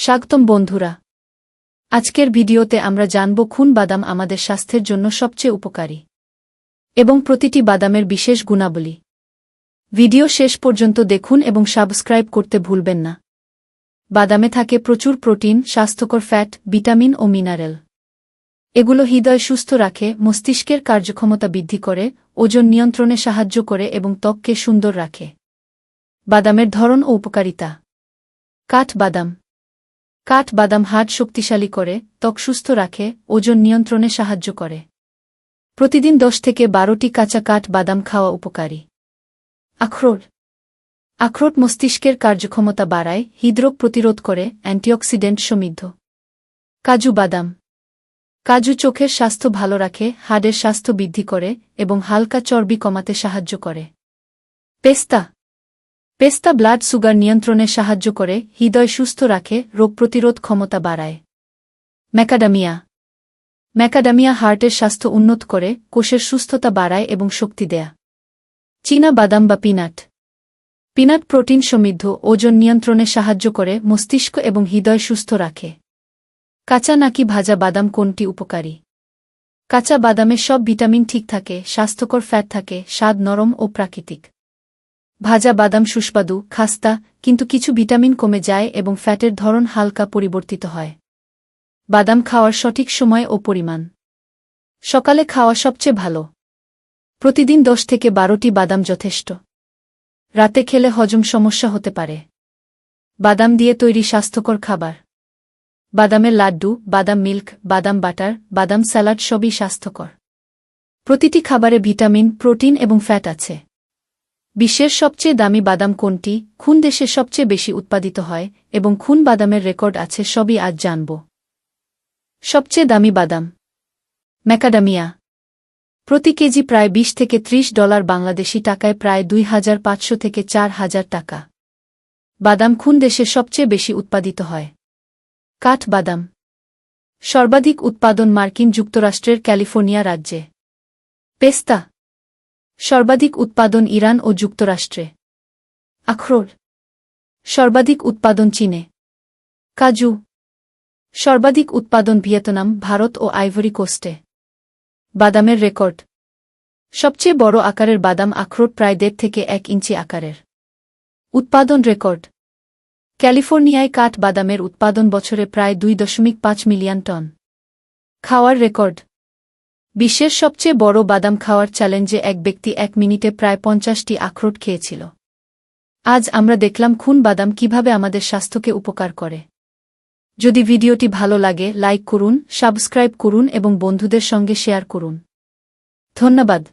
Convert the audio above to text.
স্বাগতম বন্ধুরা। আজকের ভিডিওতে আমরা জানব খুন বাদাম আমাদের স্বাস্থ্যের জন্য সবচেয়ে উপকারী এবং প্রতিটি বাদামের বিশেষ গুণাবলী। ভিডিও শেষ পর্যন্ত দেখুন এবং সাবস্ক্রাইব করতে ভুলবেন না। বাদামে থাকে প্রচুর প্রোটিন, স্বাস্থ্যকর ফ্যাট, ভিটামিন ও মিনারেল। এগুলো হৃদয় সুস্থ রাখে, মস্তিষ্কের কার্যক্ষমতা বৃদ্ধি করে, ওজন নিয়ন্ত্রণে সাহায্য করে এবং ত্বককে সুন্দর রাখে। বাদামের ধরন ও উপকারিতা। কাঠ বাদাম। কাঠ বাদাম হাড় শক্তিশালী করে, ত্বক সুস্থ রাখে, ওজন নিয়ন্ত্রণে সাহায্য করে। প্রতিদিন দশ থেকে বারোটি কাঁচা কাঠ বাদাম খাওয়া উপকারী। আখরোট। আখরোট মস্তিষ্কের কার্যক্ষমতা বাড়ায়, হৃদরোগ প্রতিরোধ করে, অ্যান্টিঅক্সিডেন্ট সমৃদ্ধ। কাজু বাদাম। কাজু চোখের স্বাস্থ্য ভালো রাখে, হাড়ের স্বাস্থ্য বৃদ্ধি করে, এবং হালকা চর্বি কমাতে সাহায্য করে। পেস্তা। পেস্তা ব্লাড সুগার নিয়ন্ত্রণে সাহায্য করে, হৃদয় সুস্থ রাখে, রোগ প্রতিরোধ ক্ষমতা বাড়ায়। ম্যাকাডামিয়া। ম্যাকাডামিয়া হার্টের স্বাস্থ্য উন্নত করে, কোষের সুস্থতা বাড়ায় এবং শক্তি দেয়া। চীনা বাদাম বা পিনাট। পিনাট প্রোটিন সমৃদ্ধ, ওজন নিয়ন্ত্রণে সাহায্য করে, মস্তিষ্ক এবং হৃদয় সুস্থ রাখে। কাঁচা নাকি ভাজা বাদাম কোনটি উপকারী? কাঁচা বাদামে সব ভিটামিন ঠিক থাকে, স্বাস্থ্যকর ফ্যাট থাকে, স্বাদ নরম ও প্রাকৃতিক। ভাজা বাদাম সুস্বাদু, খাস্তা, কিন্তু কিছু ভিটামিন কমে যায় এবং ফ্যাটের ধরন হালকা পরিবর্তিত হয়। বাদাম খাওয়ার সঠিক সময় ও পরিমাণ। সকালে খাওয়া সবচেয়ে ভালো। প্রতিদিন দশ থেকে বারোটি বাদাম যথেষ্ট। রাতে খেলে হজম সমস্যা হতে পারে। বাদাম দিয়ে তৈরি স্বাস্থ্যকর খাবার। বাদামের লাড্ডু, বাদাম মিল্ক, বাদাম বাটার, বাদাম স্যালাড সবই স্বাস্থ্যকর। প্রতিটি খাবারে ভিটামিন, প্রোটিন এবং ফ্যাট আছে। বিশ্বের সবচেয়ে দামি বাদাম কোনটি? খুন দেশে সবচেয়ে বেশি উৎপাদিত হয়, এবং খুন বাদামের রেকর্ড আছে, সবই আজ জানব। সবচেয়ে দামি বাদাম। ম্যাকাডামিয়া। প্রতি কেজি প্রায় ২০ থেকে ৩০ ডলার বাংলাদেশি টাকায় প্রায় দুই হাজার পাঁচশো থেকে চার হাজার টাকা। বাদাম খুন দেশে সবচেয়ে বেশি উৎপাদিত হয়। কাঠ বাদাম। সর্বাধিক উৎপাদন মার্কিন যুক্তরাষ্ট্রের ক্যালিফোর্নিয়া রাজ্যে। পেস্তা। সর্বাধিক উৎপাদন ইরান ও যুক্তরাষ্ট্রে। আখরোট। সর্বাধিক উৎপাদন চীনে। কাজু। সর্বাধিক উৎপাদন ভিয়েতনাম, ভারত ও আইভরি কোস্টে। বাদামের রেকর্ড। সবচেয়ে বড় আকারের বাদাম আখরোট প্রায় দেড় থেকে এক ইঞ্চি আকারের। উৎপাদন রেকর্ড। ক্যালিফোর্নিয়ায় কাঠ বাদামের উৎপাদন বছরে প্রায় দুই দশমিক পাঁচ মিলিয়ন টন। খাওয়ার রেকর্ড। বিশ্বের সবচেয়ে বড় বাদাম খাওয়ার চ্যালেঞ্জে এক ব্যক্তি এক মিনিটে প্রায় পঞ্চাশটি আখরোট খেয়েছিল। আজ আমরা দেখলাম খুন বাদাম কীভাবে আমাদের স্বাস্থ্যকে উপকার করে। যদি ভিডিওটি ভালো লাগে, লাইক করুন, সাবস্ক্রাইব করুন এবং বন্ধুদের সঙ্গে শেয়ার করুন। ধন্যবাদ।